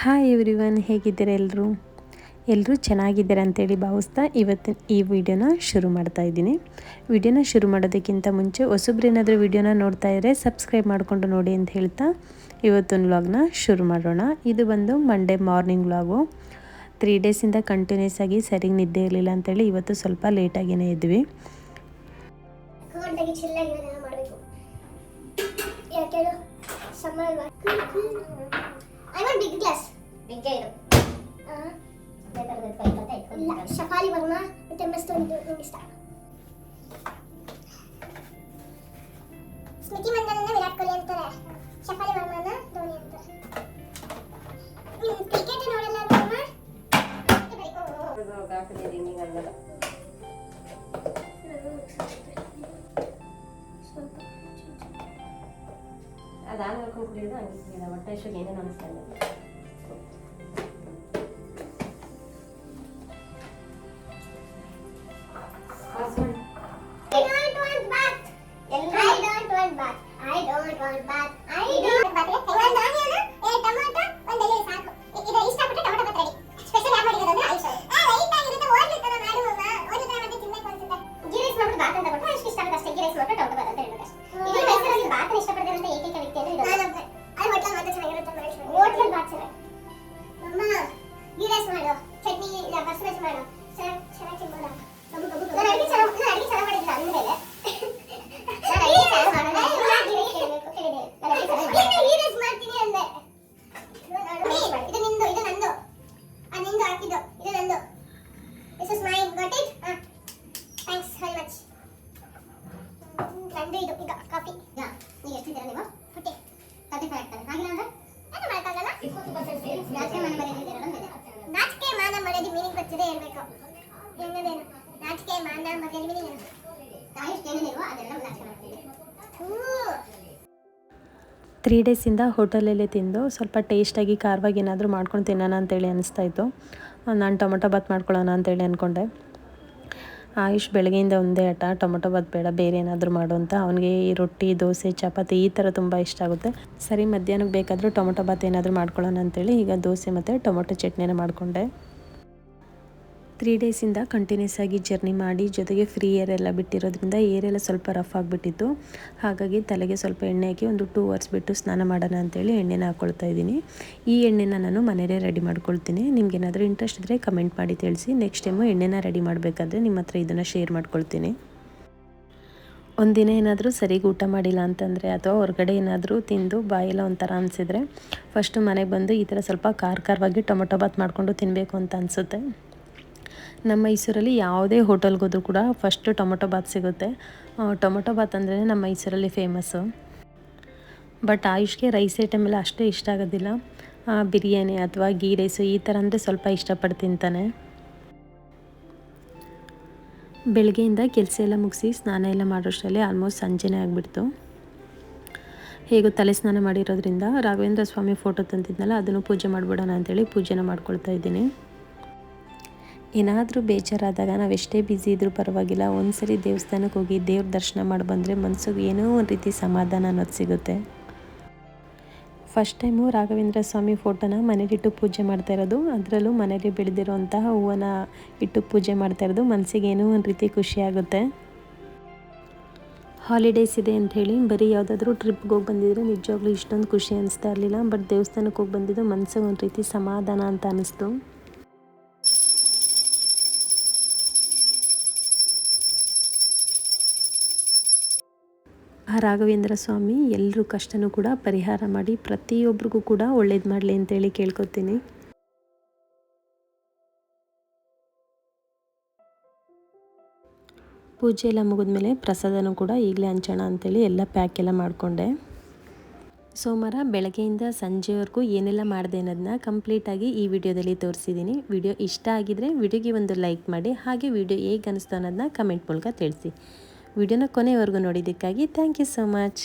Hi every one ಹೇಗಿದ್ದೀರಾ ಎಲ್ಲರೂ ಎಲ್ಲರೂ ಚೆನ್ನಾಗಿದ್ದೀರಾ ಅಂತೇಳಿ ಭಾವಿಸ್ತಾ ಇವತ್ತಿನ ಈ ವಿಡಿಯೋನ ಶುರು ಮಾಡ್ತಾ ಇದ್ದೀನಿ. ವಿಡಿಯೋನ ಶುರು ಮಾಡೋದಕ್ಕಿಂತ ಮುಂಚೆ ಹೊಸಬ್ರೇನಾದರೂ ವಿಡಿಯೋನ ನೋಡ್ತಾ ಇದ್ದರೆ ಸಬ್ಸ್ಕ್ರೈಬ್ ಮಾಡಿಕೊಂಡು ನೋಡಿ ಅಂತ ಹೇಳ್ತಾ ಇವತ್ತೊಂದು ವ್ಲಾಗ್ನ ಶುರು ಮಾಡೋಣ. ಇದು ಬಂದು ಮಂಡೇ ಮಾರ್ನಿಂಗ್ ವ್ಲಾಗು. ತ್ರೀ ಡೇಸಿಂದ ಕಂಟಿನ್ಯೂಸ್ ಆಗಿ ಸರಿಗೆ ನಿದ್ದೆ ಇರಲಿಲ್ಲ ಅಂತೇಳಿ ಇವತ್ತು ಸ್ವಲ್ಪ ಲೇಟಾಗಿಯೇ ಇದ್ವಿ. ಯಾಕೆ I want big glass big ಇರು ಇಲ್ಲ ಶಫಾಲಿ ವರ್ಮ ಮತ್ತೆ ಮಸ್ತ್ ಒಂದು ನಂಗೆ ಇಷ್ಟ ಸ್ಮೃತಿ ಮಂದನನ್ನ ವಿರಾಟ್ ಕೊಹ್ಲಿ ಅಂತಾರೆ ಶಫಾಲಿ ವರ್ಮನ ಧೋನಿ ಅಂತಾರೆ ಕ್ರಿಕೆಟ್ ನೋಡಲ್ಲ ವರ್ಮ ಅದಾದ ಹೇಳ್ಕೊಂಡು ಕುಡಿಯೋದು ಹಂಗೆ ಕುಡಿಯೋದು ಹೊಟ್ಟೆ ಅಷ್ಟಕ್ಕೆ ಏನೇನು ಅನಿಸ್ತಾ ಇಲ್ಲ Este tiene que. ಮರ್ಯಾದೆ ಇರಬೇಕು ಹೆಂಗದೇನು ಮಾನ ತ್ರೀ ಡೇಸಿಂದ ಹೋಟೆಲಲ್ಲೇ ತಿಂದು ಸ್ವಲ್ಪ ಟೇಸ್ಟಾಗಿ ಖಾರವಾಗಿ ಏನಾದರೂ ಮಾಡ್ಕೊಂಡು ತಿನ್ನೋಣ ಅಂತೇಳಿ ಅನಿಸ್ತಾ ಇತ್ತು. ನಾನು ಟೊಮೊಟೊ ಬಾತ್ ಮಾಡ್ಕೊಳ್ಳೋಣ ಅಂತೇಳಿ ಅಂದ್ಕೊಂಡೆ ಆಯುಷ್ ಬೆಳಗ್ಗೆಯಿಂದ ಒಂದೇ ಆಟ ಟೊಮೊಟೊ ಬಾತ್ ಬೇಡ, ಬೇರೆ ಏನಾದರೂ ಮಾಡು ಅಂತ. ಅವನಿಗೆ ಈ ರೊಟ್ಟಿ, ದೋಸೆ, ಚಪಾತಿ ಈ ಥರ ತುಂಬ ಇಷ್ಟ ಆಗುತ್ತೆ. ಸರಿ, ಮಧ್ಯಾಹ್ನಕ್ಕೆ ಬೇಕಾದರೂ ಟೊಮೊಟೊ ಬಾತ್ ಏನಾದರೂ ಮಾಡ್ಕೊಳ್ಳೋಣ ಅಂತೇಳಿ ಈಗ ದೋಸೆ ಮತ್ತು ಟೊಮೊಟೊ ಚಟ್ನಿನ ಮಾಡಿಕೊಂಡೆ. ತ್ರೀ ಡೇಸಿಂದ ಕಂಟಿನ್ಯೂಸ್ ಆಗಿ ಜರ್ನಿ ಮಾಡಿ ಜೊತೆಗೆ ಫ್ರೀ ಏರ್ ಎಲ್ಲ ಬಿಟ್ಟಿರೋದ್ರಿಂದ ಏರ್ ಎಲ್ಲ ಸ್ವಲ್ಪ ರಫ್ ಆಗಿಬಿಟ್ಟಿತ್ತು. ಹಾಗಾಗಿ ತಲೆಗೆ ಸ್ವಲ್ಪ ಎಣ್ಣೆ ಹಾಕಿ ಒಂದು ಟೂ ಅವರ್ಸ್ ಬಿಟ್ಟು ಸ್ನಾನ ಮಾಡೋಣ ಅಂತೇಳಿ ಎಣ್ಣೆನ ಹಾಕ್ಕೊಳ್ತಾ ಇದ್ದೀನಿ. ಈ ಎಣ್ಣೆನ ನಾನು ಮನೆಯಲ್ಲೇ ರೆಡಿ ಮಾಡ್ಕೊಳ್ತೀನಿ. ನಿಮ್ಗೇನಾದರೂ ಇಂಟ್ರೆಸ್ಟ್ ಇದ್ದರೆ ಕಮೆಂಟ್ ಮಾಡಿ ತಿಳಿಸಿ. ನೆಕ್ಸ್ಟ್ ಟೈಮು ಎಣ್ಣೆನ ರೆಡಿ ಮಾಡಬೇಕಾದ್ರೆ ನಿಮ್ಮ ಹತ್ರ ಇದನ್ನು ಶೇರ್ ಮಾಡ್ಕೊಳ್ತೀನಿ. ಒಂದಿನ ಏನಾದರೂ ಸರಿಗೆ ಊಟ ಮಾಡಿಲ್ಲ ಅಂತಂದರೆ ಅಥವಾ ಹೊರಗಡೆ ಏನಾದರೂ ತಿಂದು ಬಾಯೆಲ್ಲ ಒಂಥರ ಅನಿಸಿದ್ರೆ ಫಸ್ಟು ಮನೆಗೆ ಬಂದು ಈ ಥರ ಸ್ವಲ್ಪ ಖಾರ ಖಾರವಾಗಿ ಟೊಮೊಟೊ ಬಾತ್ ಮಾಡಿಕೊಂಡು ತಿನ್ನಬೇಕು ಅಂತ ಅನಿಸುತ್ತೆ. ನಮ್ಮ ಮೈಸೂರಲ್ಲಿ ಯಾವುದೇ ಹೋಟೆಲ್ಗೆ ಹೋದರೂ ಕೂಡ ಫಸ್ಟು ಟೊಮೊಟೊ ಬಾತ್ ಸಿಗುತ್ತೆ. ಟೊಮೊಟೊ ಬಾತ್ ಅಂದರೆ ನಮ್ಮ ಮೈಸೂರಲ್ಲಿ ಫೇಮಸ್ಸು ಬಟ್ ಆಯುಷ್ಗೆ ರೈಸ್ ಐಟಮ್ ಎಲ್ಲ ಅಷ್ಟೇ ಇಷ್ಟ ಆಗೋದಿಲ್ಲ. ಬಿರಿಯಾನಿ ಅಥವಾ ಗೀ ರೈಸು ಈ ಥರ ಅಂದರೆ ಸ್ವಲ್ಪ ಇಷ್ಟಪಟ್ಟು ತಿಂತಾನೆ. ಬೆಳಗ್ಗೆಯಿಂದ ಕೆಲಸ ಎಲ್ಲ ಮುಗಿಸಿ ಸ್ನಾನ ಎಲ್ಲ ಮಾಡೋಷ್ಟರಲ್ಲಿ ಆಲ್ಮೋಸ್ಟ್ ಸಂಜೆನೇ ಆಗಿಬಿಡ್ತು. ಹೇಗೂ ತಲೆ ಸ್ನಾನ ಮಾಡಿರೋದ್ರಿಂದ ರಾಘವೇಂದ್ರ ಸ್ವಾಮಿ ಫೋಟೋ ತಂದಿದ್ನಲ್ಲ, ಅದನ್ನು ಪೂಜೆ ಮಾಡಿಬಿಡೋಣ ಅಂತೇಳಿ ಪೂಜೆನ ಮಾಡ್ಕೊಳ್ತಾ ಇದ್ದೀನಿ. ಏನಾದರೂ ಬೇಜಾರಾದಾಗ ನಾವು ಎಷ್ಟೇ ಬ್ಯುಸಿ ಇದ್ರೂ ಪರವಾಗಿಲ್ಲ, ಒಂದ್ಸರಿ ದೇವಸ್ಥಾನಕ್ಕೆ ಹೋಗಿ ದೇವ್ರ ದರ್ಶನ ಮಾಡಿ ಬಂದರೆ ಮನಸ್ಸಿಗೆ ಏನೋ ಒಂದು ರೀತಿ ಸಮಾಧಾನ ಅನ್ನೋದು ಸಿಗುತ್ತೆ. ಫಸ್ಟ್ ಟೈಮು ರಾಘವೇಂದ್ರ ಸ್ವಾಮಿ ಫೋಟೋನ ಮನೇಲಿಟ್ಟು ಪೂಜೆ ಮಾಡ್ತಾ ಇರೋದು. ಅದರಲ್ಲೂ ಮನೇಲಿ ಬೆಳೆದಿರೋಂತಹ ಹೂವನ್ನು ಇಟ್ಟು ಪೂಜೆ ಮಾಡ್ತಾ ಇರೋದು. ಮನಸ್ಸಿಗೆ ಏನೋ ಒಂದು ರೀತಿ ಖುಷಿ ಆಗುತ್ತೆ. ಹಾಲಿಡೇಸ್ ಇದೆ ಅಂತ ಹೇಳಿ ಬರೀ ಯಾವುದಾದ್ರೂ ಟ್ರಿಪ್ಗೆ ಹೋಗಿ ಬಂದಿದ್ರೆ ನಿಜವಾಗ್ಲೂ ಇಷ್ಟೊಂದು ಖುಷಿ ಅನಿಸ್ತಾ ಇರಲಿಲ್ಲ. ಬಟ್ ದೇವಸ್ಥಾನಕ್ಕೆ ಹೋಗಿ ಬಂದಿದ್ದು ಮನಸ್ಸಿಗೆ ಒಂದು ರೀತಿ ಸಮಾಧಾನ ಅಂತ ಅನ್ನಿಸ್ತು ಆ ರಾಘವೇಂದ್ರ ಸ್ವಾಮಿ ಎಲ್ಲರೂ ಕಷ್ಟನೂ ಕೂಡ ಪರಿಹಾರ ಮಾಡಿ ಪ್ರತಿಯೊಬ್ಬರಿಗೂ ಕೂಡ ಒಳ್ಳೇದು ಮಾಡಲಿ ಅಂತೇಳಿ ಕೇಳ್ಕೊತೀನಿ. ಪೂಜೆ ಎಲ್ಲ ಮುಗಿದ್ಮೇಲೆ ಪ್ರಸಾದನೂ ಕೂಡ ಈಗಲೇ ಹಂಚೋಣ ಅಂತೇಳಿ ಎಲ್ಲ ಪ್ಯಾಕ್ ಎಲ್ಲ ಮಾಡಿಕೊಂಡೆ. ಸೋಮವಾರ ಬೆಳಗ್ಗೆಯಿಂದ ಸಂಜೆವರೆಗೂ ಏನೆಲ್ಲ ಮಾಡಿದೆ ಅನ್ನೋದನ್ನ ಕಂಪ್ಲೀಟಾಗಿ ಈ ವಿಡಿಯೋದಲ್ಲಿ ತೋರಿಸಿದ್ದೀನಿ. ವಿಡಿಯೋ ಇಷ್ಟ ಆಗಿದರೆ ವಿಡಿಯೋಗೆ ಒಂದು ಲೈಕ್ ಮಾಡಿ, ಹಾಗೆ ವಿಡಿಯೋ ಹೇಗೆ ಅನ್ನಿಸ್ತು ಅನ್ನೋದನ್ನ ಕಮೆಂಟ್ ಮೂಲಕ ತಿಳಿಸಿ. ವಿಡಿಯೋನ ಕೊನೆಯವರೆಗೂ ನೋಡಿದ್ದಕ್ಕಾಗಿ ಥ್ಯಾಂಕ್ ಯು ಸೊ ಮಚ್